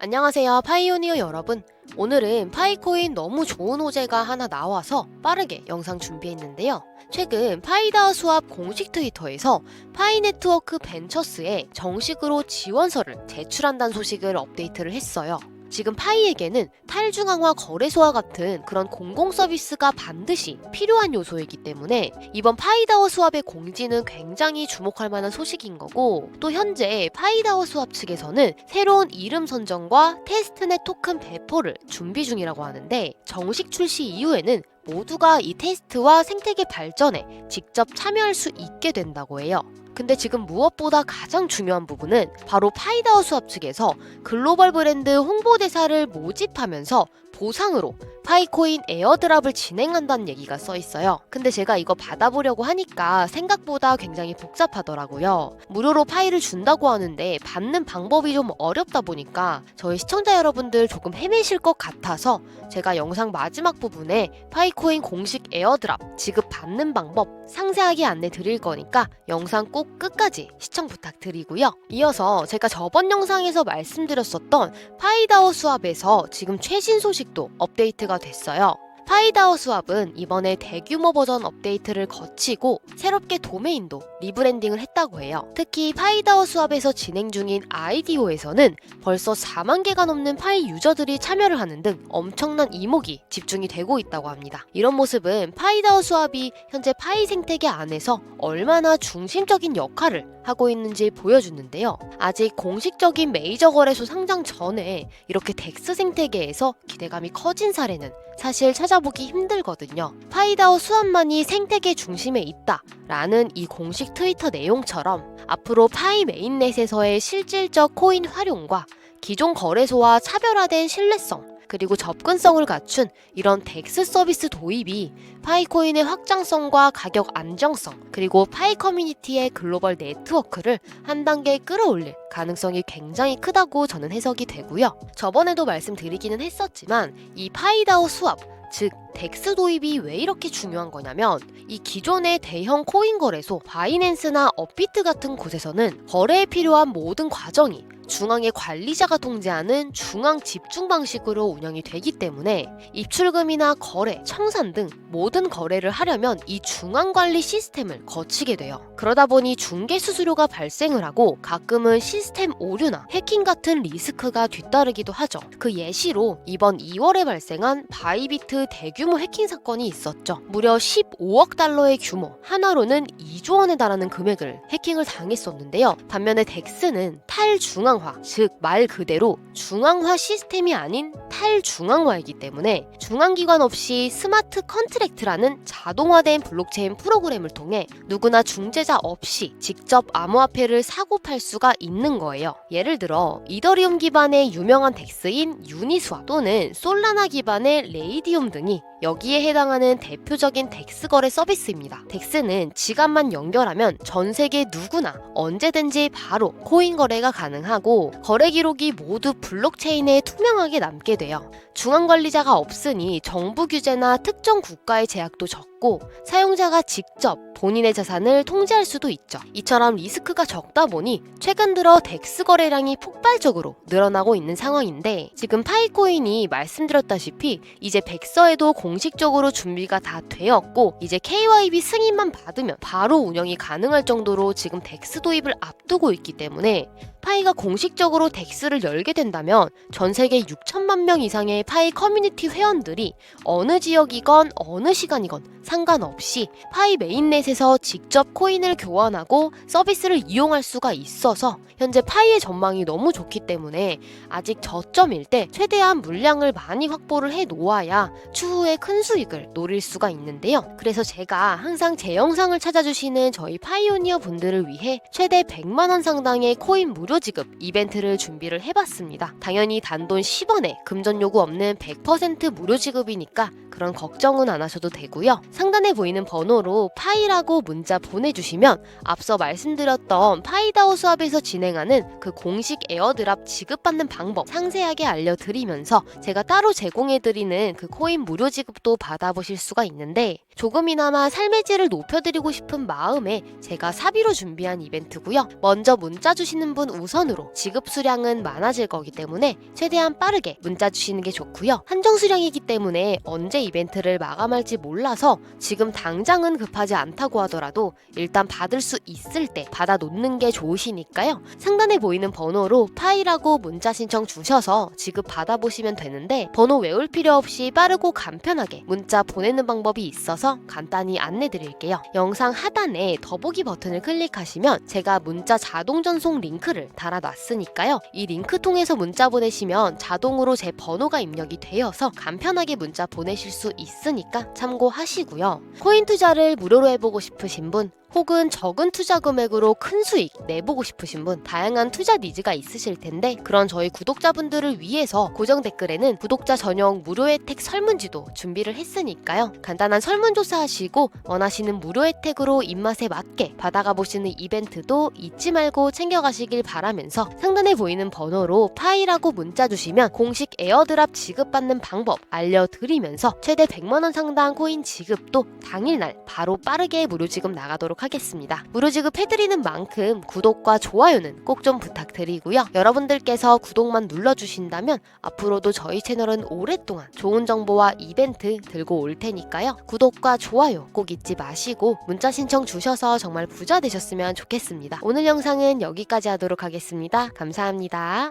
안녕하세요 파이오니어 여러분. 오늘은 파이코인 너무 좋은 호재가 하나 나와서 빠르게 영상 준비했는데요. 최근 파이다어 수합 공식 트위터에서 파이네트워크 벤처스에 정식으로 지원서를 제출한다는 소식을 업데이트를 했어요 지금 파이에게는 탈중앙화 거래소와 같은 그런 공공 서비스가 반드시 필요한 요소이기 때문에 이번 파이다워 수합의 공지는 굉장히 주목할 만한 소식인 거고 또 현재 파이다워 수합 측에서는 새로운 이름 선정과 테스트넷 토큰 배포를 준비 중이라고 하는데 정식 출시 이후에는 모두가 이 테스트와 생태계 발전에 직접 참여할 수 있게 된다고 해요. 근데 지금 무엇보다 가장 중요한 부분은 바로 파이다워 수합 측에서 글로벌 브랜드 홍보대사를 모집하면서 보상으로 파이코인 에어드랍을 진행한다는 얘기가 써 있어요. 근데 제가 이거 받아보려고 하니까 생각보다 굉장히 복잡하더라고요. 무료로 파일을 준다고 하는데 받는 방법이 좀 어렵다 보니까 저희 시청자 여러분들 조금 헤매실 것 같아서 제가 영상 마지막 부분에 파이코인 공식 에어드랍 지급 받는 방법 상세하게 안내 드릴 거니까 영상 꼭 끝까지 시청 부탁드리고요. 이어서 제가 저번 영상에서 말씀드렸었던 파이다워 수합에서 지금 최신 소식 도 업데이트가 됐어요. 파이다워 수합은 이번에 대규모 버전 업데이트를 거치고 새롭게 도메인도 리브랜딩을 했다고 해요. 특히 파이다워 수합에서 진행 중인 아이디오에서는 벌써 4만 개가 넘는 파이 유저들이 참여를 하는 등 엄청난 이목이 집중이 되고 있다고 합니다. 이런 모습은 파이다워 수합이 현재 파이 생태계 안에서 얼마나 중심적인 역할을 하고 있는지 보여주는데요. 아직 공식적인 메이저 거래소 상장 전에 이렇게 덱스 생태계에서 기대감이 커진 사례는 사실 찾아 보기 힘들거든요. 파이다오 수합만이 생태계 중심에 있다. 라는 이 공식 트위터 내용처럼 앞으로 파이 메인넷에서의 실질적 코인 활용과 기존 거래소와 차별화된 신뢰성 그리고 접근성을 갖춘 이런 덱스 서비스 도입이 파이코인의 확장성과 가격 안정성 그리고 파이 커뮤니티의 글로벌 네트워크를 한 단계 끌어올릴 가능성이 굉장히 크다고 저는 해석이 되고요. 저번에도 말씀드리기는 했었지만 이 파이다오 수합 즉 덱스 도입이 왜 이렇게 중요한 거냐면 이 기존의 대형 코인 거래소 바이낸스나 업비트 같은 곳에서는 거래에 필요한 모든 과정이 중앙의 관리자가 통제하는 중앙 집중 방식으로 운영이 되기 때문에 입출금이나 거래, 청산 등 모든 거래를 하려면 이 중앙 관리 시스템을 거치게 돼요. 그러다 보니 중개 수수료가 발생을 하고 가끔은 시스템 오류나 해킹 같은 리스크가 뒤따르기도 하죠. 그 예시로 이번 2월에 발생한 바이비트 대규모 해킹 사건이 있었죠. 무려 15억 달러의 규모, 하나로는 2조 원에 달하는 금액을 해킹을 당했었는데요. 반면에 덱스는 탈중앙 중앙화, 즉 말 그대로 중앙화 시스템이 아닌 탈중앙화이기 때문에 중앙기관 없이 스마트 컨트랙트라는 자동화된 블록체인 프로그램을 통해 누구나 중재자 없이 직접 암호화폐를 사고 팔 수가 있는 거예요. 예를 들어 이더리움 기반의 유명한 덱스인 유니스와 또는 솔라나 기반의 레이디움 등이 여기에 해당하는 대표적인 덱스 거래 서비스입니다. 덱스는 지갑만 연결하면 전 세계 누구나 언제든지 바로 코인 거래가 가능하고 거래 기록이 모두 블록체인에 투명하게 남게 돼요. 중앙 관리자가 없으니 정부 규제나 특정 국가의 제약도 적고 사용자가 직접 본인의 자산을 통제할 수도 있죠. 이처럼 리스크가 적다 보니 최근 들어 덱스 거래량이 폭발적으로 늘어나고 있는 상황인데 지금 파이코인이 말씀드렸다시피 이제 백서에도 공 식적으로 준비가 다 되었고 이제 KYB 승인만 받으면 바로 운영이 가능할 정도로 지금 덱스 도입을 앞두고 있기 때문에 파이가 공식적으로 덱스를 열게 된다면 전 세계 6천만 명 이상의 파이 커뮤니티 회원들이 어느 지역이건 어느 시간이건 상관없이 파이 메인넷에서 직접 코인을 교환하고 서비스를 이용할 수가 있어서 현재 파이의 전망이 너무 좋기 때문에 아직 저점일 때 최대한 물량을 많이 확보를 해 놓아야 추후에 큰 수익을 노릴 수가 있는데요. 그래서 제가 항상 제 영상을 찾아주시는 저희 파이오니어 분들을 위해 최대 100만 원 상당의 코인 무료 지급 이벤트를 준비를 해봤습니다. 당연히 단돈 10원에 금전 요구 없는 100% 무료 지급이니까 그런 걱정은 안 하셔도 되고요. 상단에 보이는 번호로 파이라고 문자 보내주시면 앞서 말씀드렸던 파이다오 수업에서 진행하는 그 공식 에어드랍 지급받는 방법 상세하게 알려드리면서 제가 따로 제공해드리는 그 코인 무료 지급도 받아보실 수가 있는데 조금이나마 삶의 질을 높여드리고 싶은 마음에 제가 사비로 준비한 이벤트고요. 먼저 문자 주시는 분 우선으로 지급 수량은 많아질 거기 때문에 최대한 빠르게 문자 주시는 게 좋고요. 한정 수량이기 때문에 언제 이벤트를 마감할지 몰라서 지금 당장은 급하지 않다고 하더라도 일단 받을 수 있을 때 받아 놓는 게 좋으시니까요. 상단에 보이는 번호로 파이라고 문자 신청 주셔서 지급 받아보시면 되는데 번호 외울 필요 없이 빠르고 간편하게 문자 보내는 방법이 있어서 간단히 안내 드릴게요. 영상 하단에 더보기 버튼을 클릭하시면 제가 문자 자동 전송 링크를 달아놨으니까요. 이 링크 통해서 문자 보내시면 자동으로 제 번호가 입력이 되어서 간편하게 문자 보내실 수 있으니까 참고하시고요. 코인 투자를 무료로 해보고 싶으신 분 혹은 적은 투자 금액으로 큰 수익 내보고 싶으신 분 다양한 투자 니즈가 있으실 텐데 그런 저희 구독자분들을 위해서 고정 댓글에는 구독자 전용 무료 혜택 설문지도 준비를 했으니까요. 간단한 설문조사 하시고 원하시는 무료 혜택으로 입맛에 맞게 받아가 보시는 이벤트도 잊지 말고 챙겨가시길 바라면서 상단에 보이는 번호로 파이라고 문자 주시면 공식 에어드랍 지급받는 방법 알려드리면서 최대 100만원 상당 코인 지급도 당일날 바로 빠르게 무료 지급 나가 도록 하겠습니다. 무료 지급 해드리는 만큼 구독과 좋아요는 꼭 좀 부탁드리고요. 여러분들께서 구독만 눌러주신다면 앞으로도 저희 채널은 오랫동안 좋은 정보와 이벤트 들고 올 테니까요. 구독과 좋아요 꼭 잊지 마시고 문자 신청 주셔서 정말 부자 되셨으면 좋겠습니다. 오늘 영상은 여기까지 하도록 하겠습니다. 감사합니다.